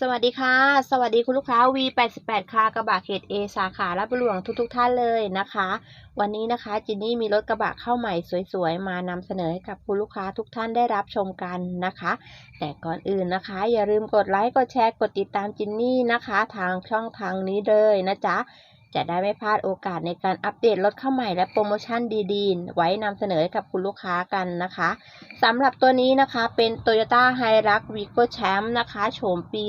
สวัสดีค่ะ สวัสดีคุณลูกค้า V88 ค่ะกระบะเขต A สาขาลาดบุรีทุกๆทท่านเลยนะคะ วันนี้นะคะจินนี่มีรถกระบะเข้าใหม่สวยๆ มานำเสนอให้กับคุณลูกค้าทุกท่านได้รับชมกันนะคะ แต่ก่อนอื่นนะคะ อย่าลืมกดไลค์กดแชร์กดติดตามจินนี่นะคะ ทางช่องทางนี้เลยนะจ๊ะ จะได้ไม่พลาดโอกาสในการอัปเดตรถเข้าใหม่และโปรโมชั่นดีๆ ไว้นำเสนอให้กับคุณลูกค้ากันนะคะสำหรับตัวนี้นะคะเป็น Toyota h i r u x Vigo Champ นะคะโฉมปี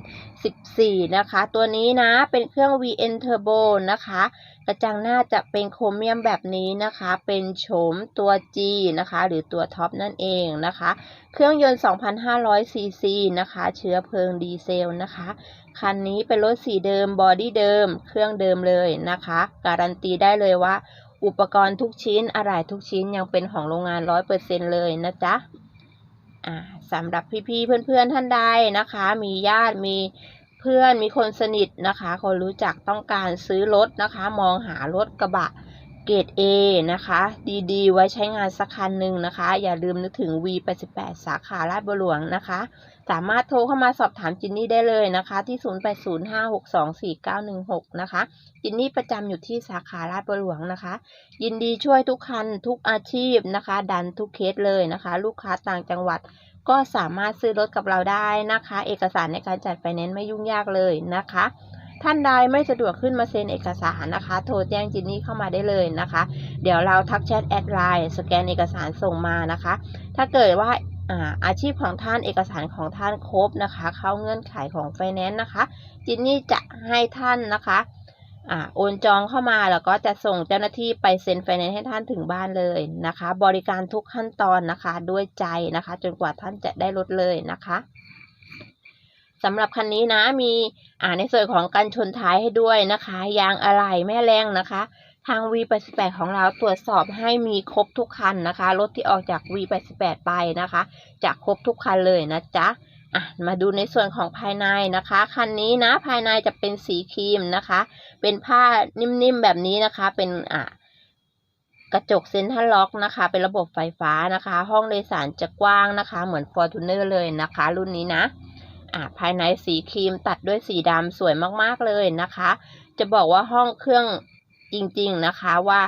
2014 นะคะ ตัวนี้นะเป็นเครื่อง VN Turbo นะคะ กระจังหน้าจะเป็นโครเมียมแบบนี้นะคะ เป็นโฉมตัว G นะคะ หรือตัวท็อปนั่นเองนะคะ เครื่องยนต์ 2,500ซีซีนะคะ เชื้อเพลิงดีเซลนะคะ คันนี้เป็นรถสีเดิมบอดี้เดิม เครื่องเดิมเลยนะคะ การันตีได้เลยว่า อุปกรณ์ทุกชิ้นอะไรทุกชิ้นยังเป็นของโรงงาน100%เปอร์เซ็นเลยนะจ๊ะสำหรับพี่ๆเพื่อนๆท่านใดนะคะ มีญาติมีเพื่อนมีคนสนิทนะคะ คนรู้จักต้องการซื้อรถนะคะ มองหารถกระบะ เกรด A นะคะ ดีๆ ไว้ใช้งานสักคันหนึ่งนะคะ อย่าลืมนึกถึง V88 สาขาลาดบัวหลวงนะคะ สามารถโทรเข้ามาสอบถามจินนี่ได้เลยนะคะ ที่ 0805624916 นะคะ จินนี่ประจำอยู่ที่สาขาลาดบัวหลวงนะคะ ยินดีช่วยทุกคันทุกอาชีพนะคะ ดันทุกเคสเลยนะคะ ลูกค้าต่างจังหวัดก็สามารถซื้อรถกับเราได้นะคะ เอกสารในการจัดไฟแนนซ์ไม่ยุ่งยากเลยนะคะ ท่านใดไม่สะดวกขึ้นมาเซ็นเอกสารนะคะ โทรแจ้งจินนี่เข้ามาได้เลยนะคะ เดี๋ยวเราทักแชทแอดไลน์สแกนเอกสารส่งมานะคะ ถ้าเกิดว่าอาอาชีพของท่านเอกสารของท่านครบนะคะ เข้าเงื่อนไขของไฟแนนซ์นะคะ จินนี่จะให้ท่านนะคะอโอนจองเข้ามาแล้วก็จะส่งเจ้าหน้าที่ไปเซ็นไฟแนนซ์ให้ท่านถึงบ้านเลยนะคะ บริการทุกขั้นตอนนะคะด้วยใจนะคะ จนกว่าท่านจะได้รถเลยนะคะ สำหรับคันนี้นะมีอ่าในส่วนของการชนท้ายให้ด้วยนะคะ ยางอะไหล่แม่แรงนะคะ ทาง V88 ของเราตรวจสอบให้มีครบทุกคันนะคะ รถที่ออกจาก V88 ไปนะคะ จะครบทุกคันเลยนะจ๊ะอะมาดูในส่วนของภายในนะคะ คันนี้นะภายในจะเป็นสีครีมนะคะ เป็นผ้านิ่มๆแบบนี้นะคะ เป็นอ่ากระจกเซ็นทรัลล็อกนะคะ เป็นระบบไฟฟ้านะคะ ห้องโดยสารจะกว้างนะคะ เหมือน Fortuner เลยนะคะ รุ่นนี้นะ ภายในสีครีมตัดด้วยสีดำสวยมากๆเลยนะคะ จะบอกว่าห้องเครื่องจริงๆนะคะว่า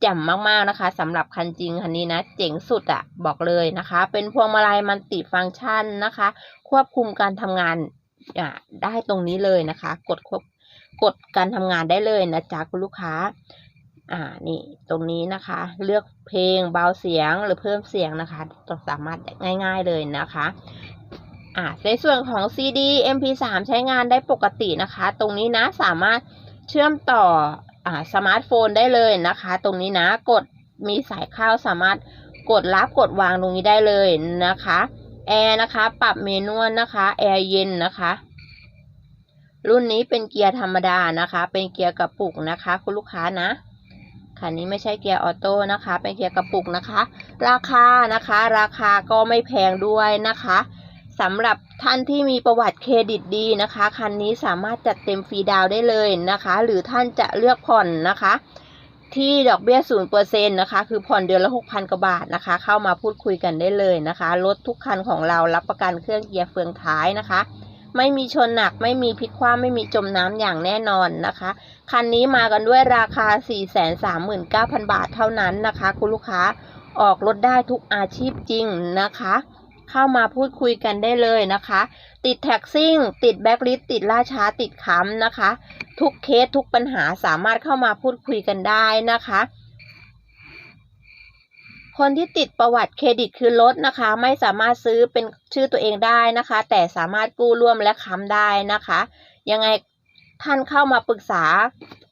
แจ่มมากๆนะคะสำหรับคันจริงคันนี้นะเจ๋งสุดอะบอกเลยนะคะ เป็นพวงมาลัยมันติฟังก์ชันนะคะ ควบคุมการทำงานอ่าได้ตรงนี้เลยนะคะ กดควบกดการทำงานได้เลยนะจ๊ะคุณลูกค้า อ่านี่ตรงนี้นะคะ เลือกเพลงเบาเสียงหรือเพิ่มเสียงนะคะต้องสามารถง่าย ๆเลยนะคะ อ่าในส่วนของ CD MP3 ใช้งานได้ปกตินะคะ ตรงนี้นะสามารถเชื่อมต่ออ่าสมาร์ทโฟนได้เลยนะคะ ตรงนี้นะกดมีสายเข้าสามารถกดรับกดวางตรงนี้ได้เลยนะคะแอร์นะคะ ปรับเมนูนะคะแอร์เย็นนะคะ รุ่นนี้เป็นเกียร์ธรรมดานะคะ เป็นเกียร์กระปุกนะคะ คุณลูกค้านะคันนี้ไม่ใช่เกียร์ออโต้นะคะ เป็นเกียร์กระปุกนะคะ ราคานะคะ ราคาก็ไม่แพงด้วยนะคะ สำหรับท่านที่มีประวัติเครดิตดีนะคะ คันนี้สามารถจัดเต็มฟรีดาวได้เลยนะคะ หรือท่านจะเลือกผ่อนนะคะ ที่ดอกเบี้ยศูนย์เปอร์เซ็นต์นะคะ คือผ่อนเดือนละหกพันกว่าบาทนะคะ เข้ามาพูดคุยกันได้เลยนะคะรถทุกคันของเรารับประกันเครื่องเกียร์เฟืองท้ายนะคะ ไม่มีชนหนักไม่มีพลิกคว่ำไม่มีจมน้ำอย่างแน่นอนนะคะ คันนี้มากันด้วยราคา 439,000 บาทเท่านั้นนะคะ คุณลูกค้าออกรถได้ทุกอาชีพจริงนะคะ เข้ามาพูดคุยกันได้เลยนะคะ ติดแท็กซิ่ง ติดแบ็กลิสติดล่าช้าติดค้ำนะคะ ทุกเคสทุกปัญหาสามารถเข้ามาพูดคุยกันได้นะคะคนที่ติดประวัติเครดิตคือรถนะคะ ไม่สามารถซื้อเป็นชื่อตัวเองได้นะคะ แต่สามารถกู้ร่วมและค้ำได้นะคะ ยังไงท่านเข้ามาปรึกษา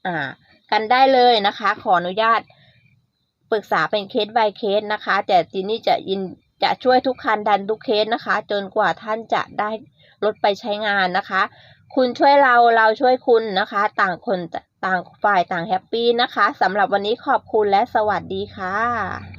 อ่ากันได้เลยนะคะ ขออนุญาตปรึกษาเป็นเคส by เคสนะคะ แต่จินนี่จะยิน จะช่วยทุกคันดันทุกเคสนะคะ จนกว่าท่านจะได้รถไปใช้งานนะคะ คุณช่วยเราเราช่วยคุณนะคะ ต่างคนต่างฝ่ายต่างแฮปปี้นะคะสำหรับวันนี้ขอบคุณและสวัสดีค่ะ